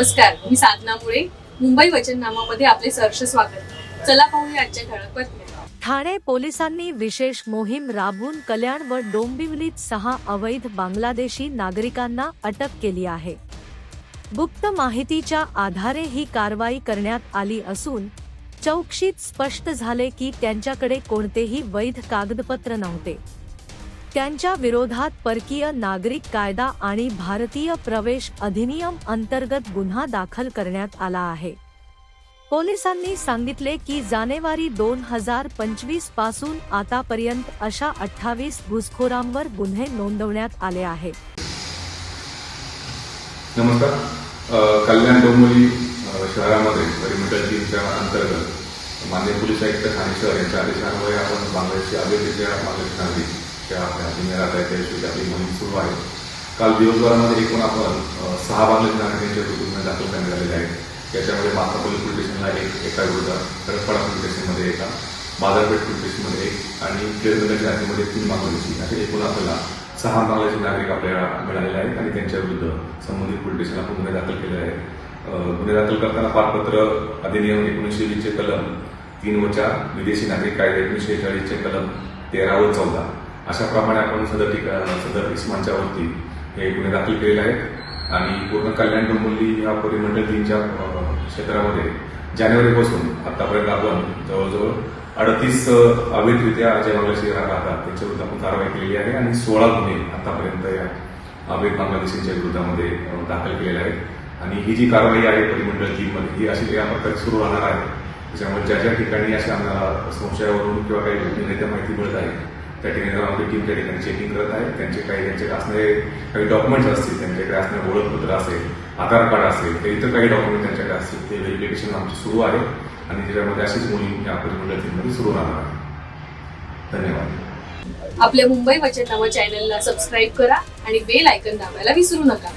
नमस्कार मी साधना मुळे. मुंबई वचननामामध्ये आपले सहर्ष स्वागत. चला पाहूया आजच्या ठळक बातम्या. ठाणे पोलिसांनी विशेष मोहीम राबवून कल्याण व डोंबिवलीत सहा अवैध बांगलादेशी नागरिकांना अटक केली आहे. गुप्त माहितीच्या आधारे ही कारवाई करण्यात आली असून चौकशीत स्पष्ट झाले की त्यांच्याकडे कोणतेही वैध कागदपत्र नव्हते. त्यांच्या विरोधात परकीय नागरिक कायदा आणि भारतीय प्रवेश अधिनियम अंतर्गत गुन्हा दाखल करण्यात आला आहे. पोलिसांनी सांगितले की जानेवारी दोन हजार पंचवीसपासून आतापर्यंत अशा अठ्ठावीस घुसखोरांवर गुन्हे नोंदवण्यात आले आहेत. नमस्कार. कल्याण डोंबिवली शहरामध्ये परिमिटर टीमच्या अंतर्गत माननीय पोलीस आयुक्त ठाणे शहर यांच्या आदेशान्वये आपण बांगलादेशची अवैधरित्या बांगलादेश त्या इंजिनियर हाती आहेत आपली मोहीम सुरू आहे. काल दिवसभरामध्ये एकूण आपण सहा बांगलादेश नागरिकांच्या गुन्हे दाखल करण्यात आलेले आहेत. याच्यामध्ये माता पोलीस पोलीस स्टेशनला एक एका विरुद्ध करडपाडा पोलीस स्टेशनमध्ये एका बाजारपेठ पोलीस स्टेशनमध्ये एक आणि केरळच्या आधीमध्ये तीन बांगलादेशी असे एकूण आपल्याला सहा बांगलादेशी नागरिक आपल्याला मिळालेले आहेत आणि त्यांच्या विरुद्ध संबंधित पोलीस स्टेशनला आपण गुन्हे दाखल केले आहेत. गुन्हे दाखल करताना पारपत्र अधिनियम एकोणीसशे वीसचे कलम तीन व चार विदेशी नागरिक कायदे एकोणीसशे चाळीसचे कलम तेरा व चौदा. अशा प्रमाणे आपण सदर ठिका सदर इस्मानच्या वरती हे गुन्हे दाखल केलेले आहेत. आणि पूर्ण कल्याण डोंबोली या परिमंडळ तीनच्या क्षेत्रामध्ये जानेवारीपासून आतापर्यंत आपण जवळजवळ अडतीस अवैधरित्या जे बांगलादेशी राहतात त्यांच्याविरुद्ध आपण कारवाई केलेली आहे. आणि सोळा गुन्हे आतापर्यंत या अवैध बांगलादेशींच्या विरोधामध्ये दाखल केलेले आहेत. आणि ही जी कारवाई आहे परिमंडळ तीनमध्ये ही अशी या प्रकारे सुरू राहणार आहे. त्याच्यामुळे ज्या ज्या ठिकाणी अशा आम्हाला संशयावरून किंवा काही गोपनीयरित्या माहिती मिळत आहे त्या ठिकाणी जाऊन आमची टीम त्या ठिकाणी चेकिंग करत आहे त्यांचे काही त्यांचे असणारे काही डॉक्युमेंट्स असतील त्यांच्याकडे असणारे ओळखपत्र असेल आधार कार्ड असेल ते इतर काही डॉक्युमेंट त्यांच्याकडे असतील ते व्हेरिफिकेशन आमचे सुरू आहे. आणि त्याच्यामध्ये अशीच मोहीम या परिमंडळमध्ये सुरू राहणार आहे. धन्यवाद. आपल्या मुंबई वचननामा चॅनलला सबस्क्राईब करा आणि बेल आयकन दाबायला विसरू नका.